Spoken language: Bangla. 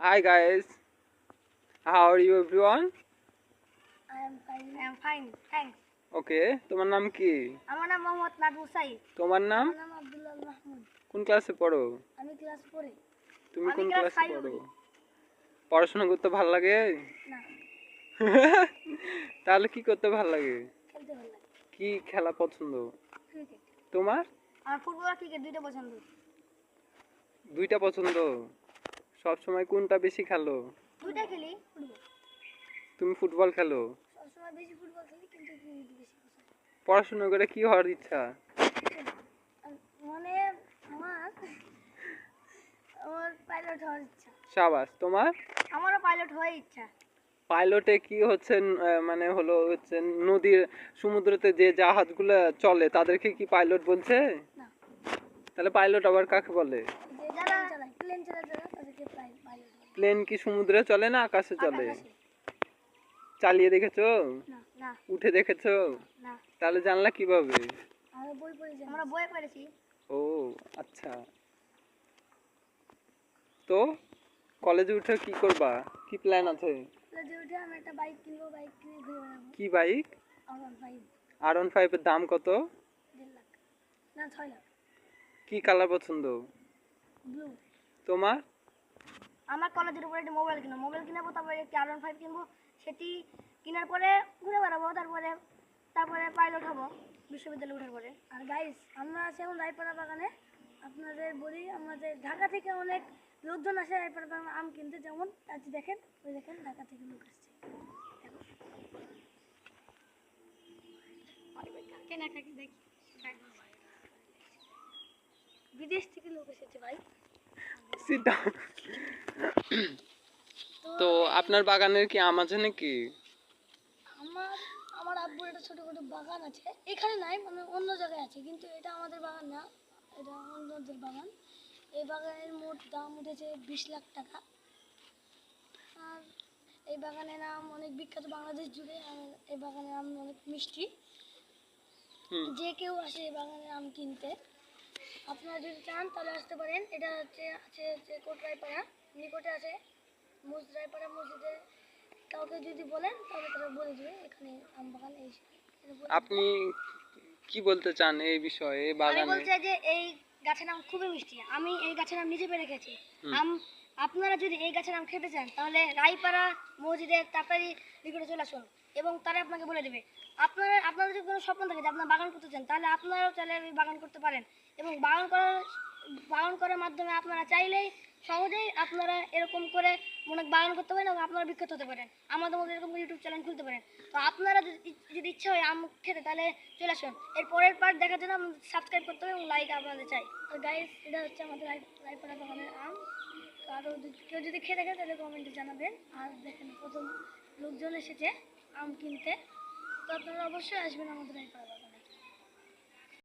Hi guys. How are you everyone? I am fine. I am fine. Thanks. Okay, তোমার নাম কি? আমার নাম মোহাম্মদ নাজমুল সাইদ। তোমার নাম? আমার নাম আব্দুল্লাহ মাহমুদ। কোন ক্লাসে পড়ো? আমি ক্লাস ফোরে। তুমি কোন ক্লাসে পড়ো? পড়াশোনা করতে ভালো লাগে? না। তাহলে কি করতে ভালো লাগে? খেলতে ভালো লাগে। কি খেলা পছন্দ? ক্রিকেট। তোমার? আমার ফুটবল আর ক্রিকেট দুইটা পছন্দ। দুইটা পছন্দ? সব সময় কোনটা বেশি খেলো? দুইটা খেলি তুমি ফুটবল খেলো? বেশি ফুটবল কিন্তু পড়াশোনা করে কি হওয়ার ইচ্ছা? মানে আমার আমার পাইলট হওয়ার ইচ্ছা। সাবাস তোমার? আমারও পাইলট হওয়ার ইচ্ছা। পাইলটে কি হচ্ছে মানে হলো হচ্ছে নদীর সমুদ্রতে যে জাহাজগুলো চলে তাদেরকে কি পাইলট বলছে? তাহলে পাইলট আবার কাকে বলে? প্লেন চালায় যারা তাদেরকে প্লেন কি সমুদ্রে চলে না আকাশে চলে? চালিয়ে দেখেছ? উঠে দেখেছ? তাহলে জানলা কীভাবে? আমরা বই পড়েছি। ও আচ্ছা। তো কলেজে উঠে কি করবা? কি প্ল্যান আছে? কলেজে উঠে আমি একটা বাইক কিনবো বাইক কিনে ঘুরে বেড়াবো। কি বাইক? আর ওয়ান ফাইভের দাম কত? লাখ। না লাখ। কি কালার পছন্দ? ব্লু তোমার? আমার কলেজের উপরে একটা মোবাইল কিনবো। মোবাইল কিনবো তারপরে একটি আর ফাইভ কিনবো? সেটি কেনার পরে ঘুরে বেড়াবো তারপরে তারপরে পাইলট হব বিশ্ববিদ্যালয়ে ওঠার পরে। আর গাইস আমরা আছি এখন রায়পাড়া বাগানে। আপনাদের বলি আমাদের ঢাকা থেকে অনেক লোকজন আসে রায়পাড়া বাগানে আম কিনতে। যেমন আজ দেখেন ওই দেখেন ঢাকা থেকে লোক আসছে। কেনাকাটি দেখি। বিদেশ থেকে লোক এসেছে ভাই। Sit down. তো আপনার বাগানের কি আম আছে নাকি? আমার আমার আব্বুর একটা ছোট ছোট বাগান আছে। এখানে নাই মানে অন্য জায়গায় আছে কিন্তু এটা আমাদের বাগান না। এটা অন্যদের বাগান। এই বাগানের মোট দাম উঠেছে বিশ লাখ টাকা। আর এই বাগানের নাম অনেক বিখ্যাত বাংলাদেশ জুড়ে এই বাগানের আম অনেক মিষ্টি। যে কেউ আসে এই বাগানের আম কিনতে। আপনারা যদি চান তাহলে আসতে পারেন। এটা হচ্ছে আছে হচ্ছে কোটরাইপাড়া নিকটে আছে মুজরাইপাড়া মসজিদের কাউকে যদি বলেন তাহলে তারা বলে দেবে এখানে আম বাগান এই আপনি কি বলতে চান এই বিষয়ে এই আমি বাগানে? বলতে যে এই গাছের আম খুবই মিষ্টি। আমি এই গাছের আম নিজে পেরে খেয়েছি আম আপনারা যদি এই গাছের আম খেতে চান, তাহলে রায়পাড়া, মসজিদে তাড়াতাড়ি নিকটে চলে আসুন এবং তারা আপনাকে বলে দেবে। আপনারা, আপনাদের যদি কোনো স্বপ্ন থাকে যে আপনারা বাগান করতে চান, তাহলে আপনারাও চাইলে বাগান করতে পারেন এবং বাগান করার বাগান করার মাধ্যমে আপনারা চাইলেই সহজেই আপনারা এরকম করে অনেক বাগান করতে পারেন এবং আপনারা বিখ্যাত হতে পারেন। আমাদের মধ্যে এরকম ইউটিউব চ্যানেল খুলতে পারেন। তো আপনারা যদি ইচ্ছা হয় আম খেতে, তাহলে চলে আসুন। এর পরের পার্ট দেখার জন্য সাবস্ক্রাইব করতে হবে এবং লাইক আপনাদের চাই। তো গাইস এটা হচ্ছে আমাদের রায়পাড়া বাগানের আম। তো আরও কেউ যদি খেয়ে থাকে তাহলে কমেন্টে জানাবেন। আর দেখেন প্রথম লোকজন এসেছে আম কিনতে। তো আপনারা অবশ্যই আসবেন আমাদের রায়পাড়া বাগানে